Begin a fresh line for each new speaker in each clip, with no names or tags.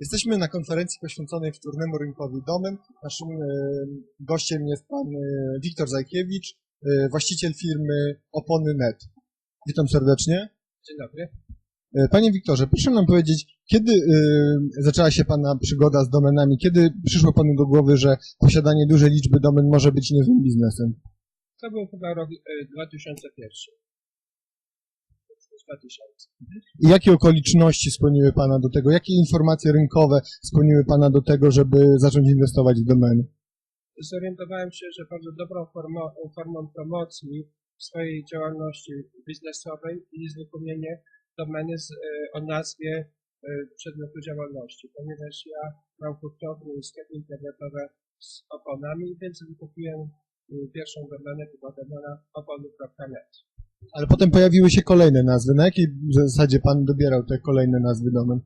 Jesteśmy na konferencji poświęconej wtórnemu rynkowi domem. Naszym e, gościem jest pan e, Wiktor Zajkiewicz, e, właściciel firmy Opony.net. Witam serdecznie.
Dzień dobry.
Panie Wiktorze, proszę nam powiedzieć, kiedy zaczęła się Pana przygoda z domenami? Kiedy przyszło Panu do głowy, że posiadanie dużej liczby domen może być niezłym biznesem?
To był chyba rok e, 2001. 2000.
I jakie okoliczności skłoniły Pana do tego? Jakie informacje rynkowe skłoniły Pana do tego, żeby zacząć inwestować w domeny?
Zorientowałem się, że bardzo dobrą formą, formą promocji swojej działalności biznesowej jest wypełnienie domeny z, e, o nazwie e, przedmiotu działalności, ponieważ ja mam hurtownię i sklepy internetowe z oponami, więc wykupiłem e, pierwszą domenę, to była domena opony.net.
Ale potem pojawiły się kolejne nazwy. Na jakiej zasadzie Pan dobierał te kolejne nazwy domen?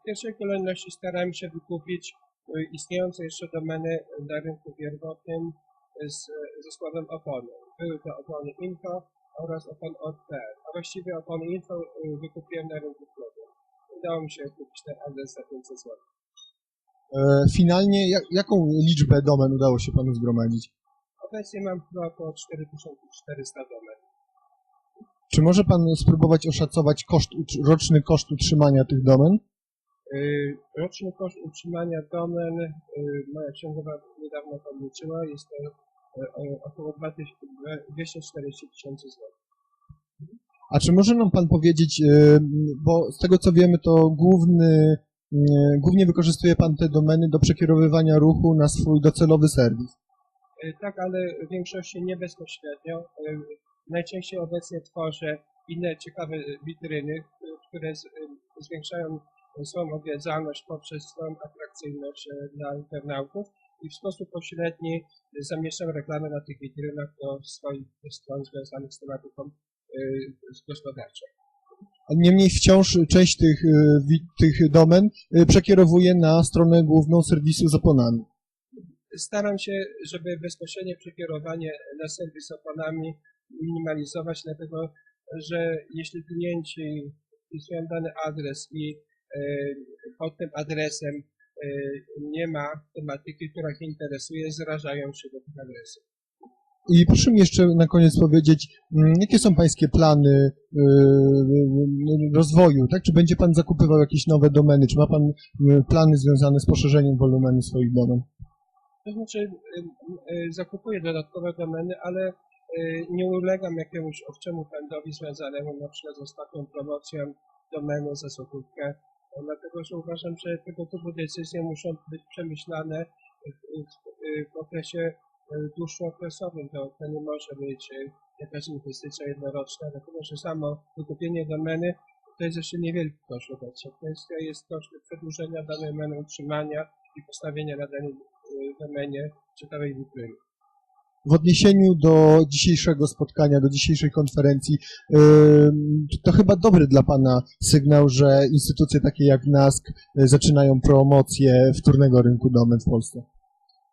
W pierwszej kolejności starałem się wykupić y, istniejące jeszcze domeny na rynku pierwotnym z, ze słowem opony. Były to opony info oraz opon.pl. A właściwie opony info wykupiłem na rynku klubu. Udało mi się kupić ten adres za 500 zł.
E, Finalnie, jak, jaką liczbę domen udało się Panu zgromadzić?
Obecnie mam chyba około 4400 domen.
Czy może Pan spróbować oszacować koszt, roczny koszt utrzymania tych domen?
Y, Roczny koszt utrzymania domen, y, moja księgowa niedawno podliczyła, jest to y, około 2000 240 tysięcy złotych.
A czy może nam Pan powiedzieć, bo z tego co wiemy, to główny, głównie wykorzystuje Pan te domeny do przekierowywania ruchu na swój docelowy serwis.
Y, Tak, ale w większości nie bezpośrednio. Y, Najczęściej obecnie tworzę inne ciekawe witryny, y, które zwiększają swoją odwiedzalność poprzez swoją atrakcyjność dla internautów i w sposób pośredni zamieszczam reklamę na tych witrynach do swoich stron związanych z tematyką gospodarczą.
Niemniej wciąż część tych, e, tych domen e, przekierowuje na stronę główną serwisu z.
Staram się, żeby bezpośrednie przekierowanie na serwis oponami minimalizować, dlatego że jeśli klienci wpisują dany adres i e, pod tym adresem e, nie ma tematyki, która ich interesuje, zrażają się do tych adresów.
I proszę mi jeszcze na koniec powiedzieć, mm, jakie są Pańskie plany e, rozwoju, tak? Czy będzie Pan zakupywał jakieś nowe domeny? Czy ma Pan plany związane z poszerzeniem wolumenu swoich domen?
To znaczy, y, zakupuję dodatkowe domeny, ale y, nie ulegam jakiemuś owczemu pędowi związanemu na przykład z ostatnią promocją domeny za złotówkę, dlatego że uważam, że tego typu decyzje muszą być przemyślane w, w, w okresie dłuższookresowym. To, to nie może być jakaś inwestycja jednoroczna, dlatego że samo wykupienie domeny to jest jeszcze niewielki koszt obecnie. Kwestia jest koszt przedłużenia danej domeny, utrzymania i postawienia na danej domenie ciekawej witryny.
W odniesieniu do dzisiejszego spotkania, do dzisiejszej konferencji, to chyba dobry dla Pana sygnał, że instytucje takie jak NASK y, zaczynają promocję wtórnego rynku domen w Polsce.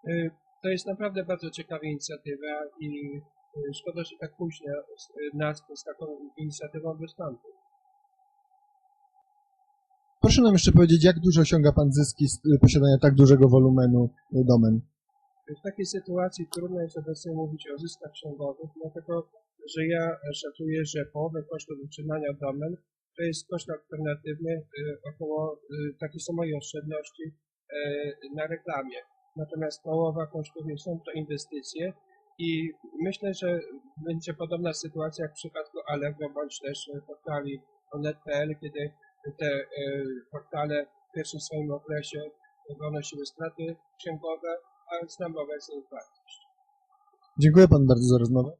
Y, To jest naprawdę bardzo ciekawa inicjatywa i y, szkoda, że tak późno y, nas z taką inicjatywą wystąpił.
Proszę nam jeszcze powiedzieć, jak dużo osiąga Pan zyski z y, posiadania tak dużego wolumenu y, domen?
W takiej sytuacji trudno jest obecnie mówić o zyskach księgowych, dlatego że ja szacuję, że połowę kosztów utrzymania domen to jest koszt alternatywny, y, około takie są moje oszczędności na reklamie. Natomiast połowa kosztów są to inwestycje i myślę, że będzie podobna sytuacja jak w przypadku Allegro bądź też portali onet.pl, kiedy te y, portale w pierwszym swoim okresie ponosiły straty księgowe, a znam obecnie ich wartość.
Dziękuję Pan bardzo za rozmowę.